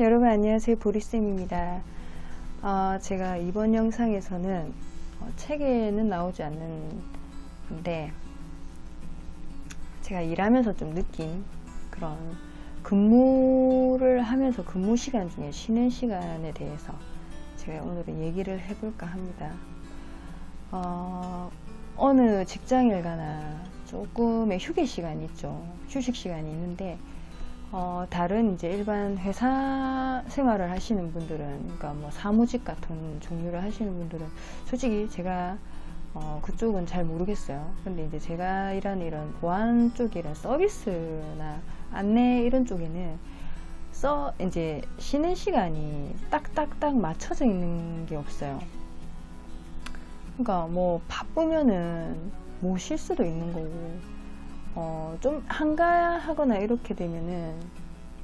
여러분 안녕하세요. 보리쌤입니다. 어, 제가 이번 영상에서는 어, 책에는 나오지 않는데 제가 일하면서 좀 느낀 그런 근무를 하면서 근무 시간 중에 쉬는 시간에 대해서 제가 오늘은 얘기를 해볼까 합니다. 어, 어느 직장일 가나 조금의 휴게 시간이 있죠. 휴식 시간이 있는데 어, 다른 이제 일반 회사 생활을 하시는 분들은, 그러니까 뭐 사무직 같은 종류를 하시는 분들은 솔직히 제가 어, 그쪽은 잘 모르겠어요. 근데 이제 제가 일하는 이런 보안 쪽이런 서비스나 안내 이런 쪽에는 써 이제 쉬는 시간이 딱딱딱 맞춰져 있는 게 없어요. 그러니까 뭐 바쁘면은 뭐쉴 수도 있는 거고 어, 좀 한가하거나 이렇게 되면은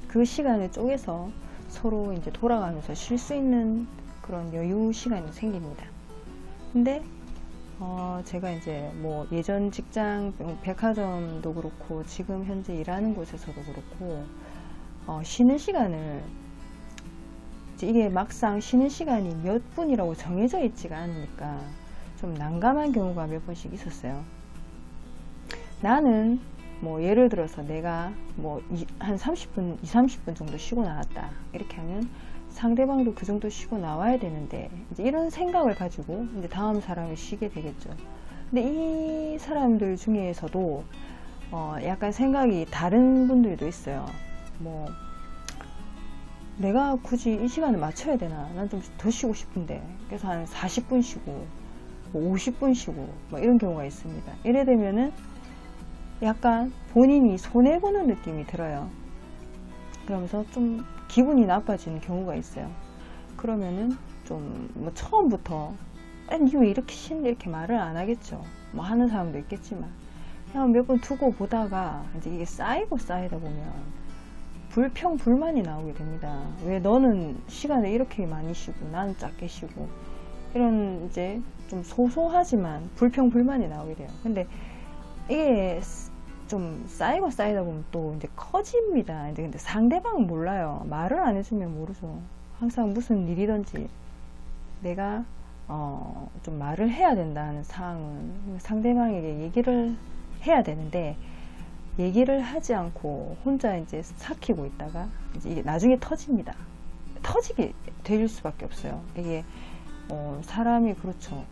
그 시간을 쪼개서 서로 이제 돌아가면서 쉴 수 있는 그런 여유 시간이 생깁니다. 근데 어, 제가 이제 뭐 예전 직장 백화점도 그렇고 지금 현재 일하는 곳에서도 그렇고 어, 쉬는 시간을 이게 막상 쉬는 시간이 몇 분이라고 정해져 있지가 않으니까 좀 난감한 경우가 몇 번씩 있었어요. 나는 뭐 예를 들어서 내가 뭐 한 30분, 2, 30분 정도 쉬고 나왔다. 이렇게 하면 상대방도 그 정도 쉬고 나와야 되는데 이제 이런 생각을 가지고 이제 다음 사람이 쉬게 되겠죠. 근데 이 사람들 중에서도 어 약간 생각이 다른 분들도 있어요. 뭐 내가 굳이 이 시간을 맞춰야 되나? 난 좀 더 쉬고 싶은데. 그래서 한 40분 쉬고, 뭐 50분 쉬고, 뭐 이런 경우가 있습니다. 이래 되면은 약간 본인이 손해보는 느낌이 들어요. 그러면서 좀 기분이 나빠지는 경우가 있어요. 그러면은 좀 뭐 처음부터 아니 왜 이렇게 쉬는데 이렇게 말을 안 하겠죠. 뭐 하는 사람도 있겠지만 그냥 몇 번 두고 보다가 이제 이게 쌓이고 쌓이다 보면 불평 불만이 나오게 됩니다. 왜 너는 시간을 이렇게 많이 쉬고 나는 작게 쉬고 이런 이제 좀 소소하지만 불평 불만이 나오게 돼요. 근데 이게 좀 쌓이고 쌓이다 보면 또 이제 커집니다. 이제 근데 상대방은 몰라요. 말을 안 해주면 모르죠. 항상 무슨 일이든지 내가 어, 좀 말을 해야 된다는 상황은 상대방에게 얘기를 해야 되는데 얘기를 하지 않고 혼자 이제 삭히고 있다가 이제 나중에 터집니다. 터지게 될 수밖에 없어요. 이게 어, 사람이 그렇죠.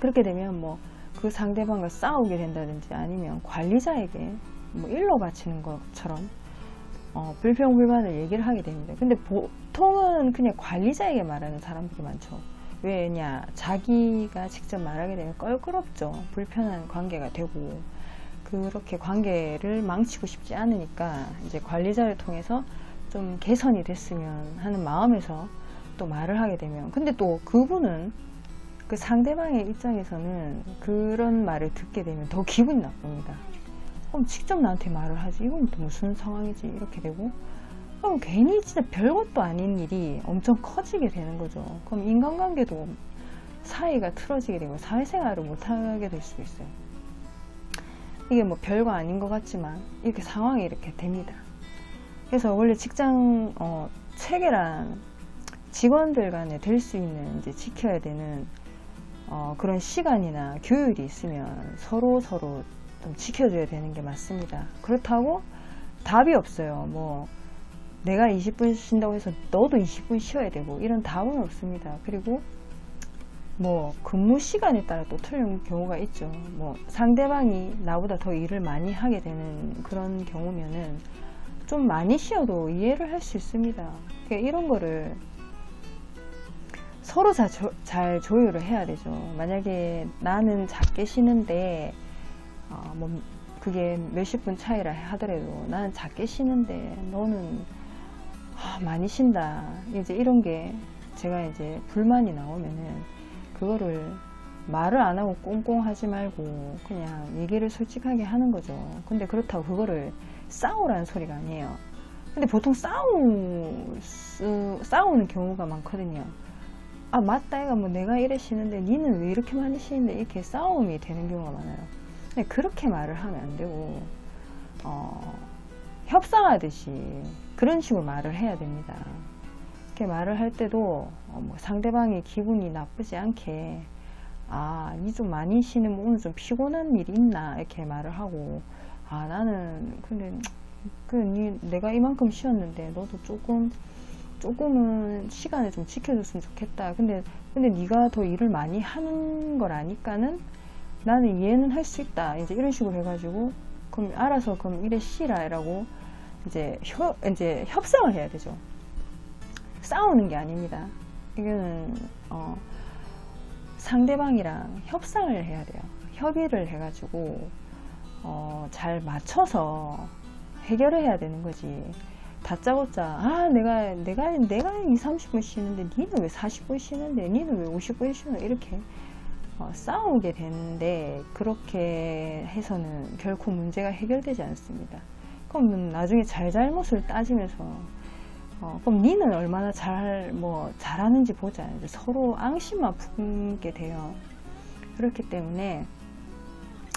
그렇게 되면 뭐 그 상대방과 싸우게 된다든지 아니면 관리자에게 뭐 일러 바치는 것처럼 어, 불평불만을 얘기를 하게 됩니다. 근데 보통은 그냥 관리자에게 말하는 사람들이 많죠. 왜냐 자기가 직접 말하게 되면 껄끄럽죠. 불편한 관계가 되고 그렇게 관계를 망치고 싶지 않으니까 이제 관리자를 통해서 좀 개선이 됐으면 하는 마음에서 또 말을 하게 되면 근데 또 그분은 그 상대방의 입장에서는 그런 말을 듣게 되면 더 기분이 나쁩니다. 그럼 직접 나한테 말을 하지. 이건 또 무슨 상황이지? 이렇게 되고. 그럼 괜히 진짜 별것도 아닌 일이 엄청 커지게 되는 거죠. 그럼 인간관계도 사이가 틀어지게 되고 사회생활을 못하게 될 수도 있어요. 이게 뭐 별거 아닌 것 같지만 이렇게 상황이 이렇게 됩니다. 그래서 원래 직장 어, 체계란 직원들 간에 될 수 있는 이제 지켜야 되는 어, 그런 시간이나 교율이 있으면 서로 서로 좀 지켜줘야 되는 게 맞습니다. 그렇다고 답이 없어요. 뭐 내가 20분 쉰다고 해서 너도 20분 쉬어야 되고 이런 답은 없습니다. 그리고 뭐 근무 시간에 따라 또 틀린 경우가 있죠. 뭐 상대방이 나보다 더 일을 많이 하게 되는 그런 경우면은 좀 많이 쉬어도 이해를 할 수 있습니다. 그러니까 이런 거를 서로 잘, 조, 잘 조율을 해야 되죠. 만약에 나는 작게 쉬는데, 어, 뭐, 그게 몇십 분 차이라 하더라도 나는 작게 쉬는데 너는 아, 많이 쉰다. 이제 이런 게 제가 이제 불만이 나오면은 그거를 말을 안 하고 꽁꽁 하지 말고 그냥 얘기를 솔직하게 하는 거죠. 근데 그렇다고 그거를 싸우라는 소리가 아니에요. 근데 보통 싸우, 싸우는 경우가 많거든요. 아 맞다 이가 뭐 내가 이래 쉬는데 니는 왜 이렇게 많이 쉬는데 이렇게 싸움이 되는 경우가 많아요 근데 그렇게 말을 하면 안 되고 어 협상하듯이 그런 식으로 말을 해야 됩니다. 이렇게 말을 할 때도 어, 뭐 상대방의 기분이 나쁘지 않게 아, 니 좀 많이 쉬는 뭐 오늘 좀 피곤한 일이 있나 이렇게 말을 하고 아 나는 근데 그 니 내가 이만큼 쉬었는데 너도 조금 조금은 시간을 좀 지켜줬으면 좋겠다. 근데 근데 네가 더 일을 많이 하는 걸 아니까는 나는 이해는 할 수 있다. 이제 이런 식으로 해가지고 그럼 알아서 그럼 이래 쉬라라고 이제 협 이제 협상을 해야 되죠. 싸우는 게 아닙니다. 이거는 어, 상대방이랑 협상을 해야 돼요. 협의를 해가지고 어, 잘 맞춰서 해결을 해야 되는 거지. 다짜고짜 아 내가 내가 내가 2, 30분 쉬는데 니는 왜 40분 쉬는데 니는 왜 50분 쉬는 이렇게 어, 싸우게 되는데 그렇게 해서는 결코 문제가 해결되지 않습니다. 그럼 나중에 잘잘못을 따지면서 어, 그럼 니는 얼마나 잘 뭐 잘하는지 보자 이제 서로 앙심만 품게 돼요. 그렇기 때문에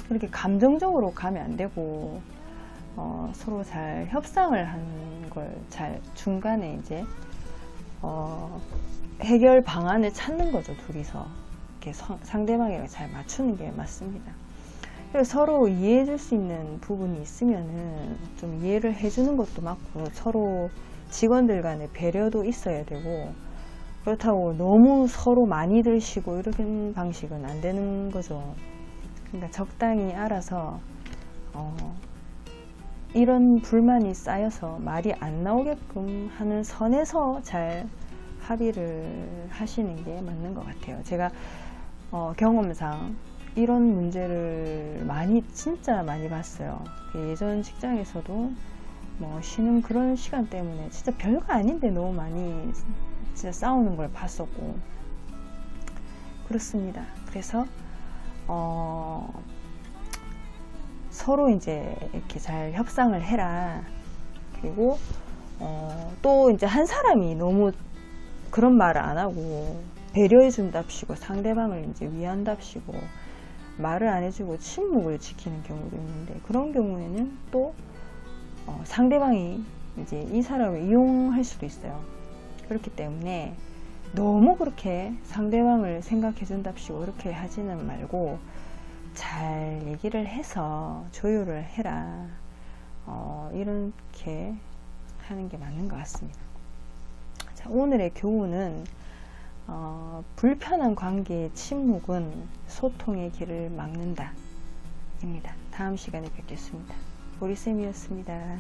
그렇게 감정적으로 가면 안 되고 어, 서로 잘 협상을 하는 걸 잘 중간에 이제 어, 해결 방안을 찾는 거죠 둘이서 이렇게 성- 상대방에게 잘 맞추는 게 맞습니다. 서로 이해해 줄 수 있는 부분이 있으면은 좀 이해를 해주는 것도 맞고 서로 직원들 간의 배려도 있어야 되고 그렇다고 너무 서로 많이 들시고 이런 방식은 안 되는 거죠. 그러니까 적당히 알아서 어, 이런 불만이 쌓여서 말이 안 나오게끔 하는 선에서 잘 합의를 하시는 게 맞는 것 같아요. 제가 어, 경험상 이런 문제를 많이 진짜 많이 봤어요. 예전 직장에서도 뭐 쉬는 그런 시간 때문에 진짜 별거 아닌데 너무 많이 진짜 싸우는 걸 봤었고 그렇습니다. 그래서 어, 서로 이제 이렇게 잘 협상을 해라. 그리고 어, 또 이제 한 사람이 너무 그런 말을 안 하고 배려해 준답시고 상대방을 이제 위한답시고 말을 안 해주고 침묵을 지키는 경우도 있는데 그런 경우에는 또 어, 상대방이 이제 이 사람을 이용할 수도 있어요. 그렇기 때문에 너무 그렇게 상대방을 생각해 준답시고 그렇게 하지는 말고 잘 얘기를 해서 조율을 해라. 어, 이렇게 하는 게 맞는 것 같습니다. 자, 오늘의 교훈은 어, 불편한 관계의 침묵은 소통의 길을 막는다. 입니다. 다음 시간에 뵙겠습니다. 보리쌤이었습니다.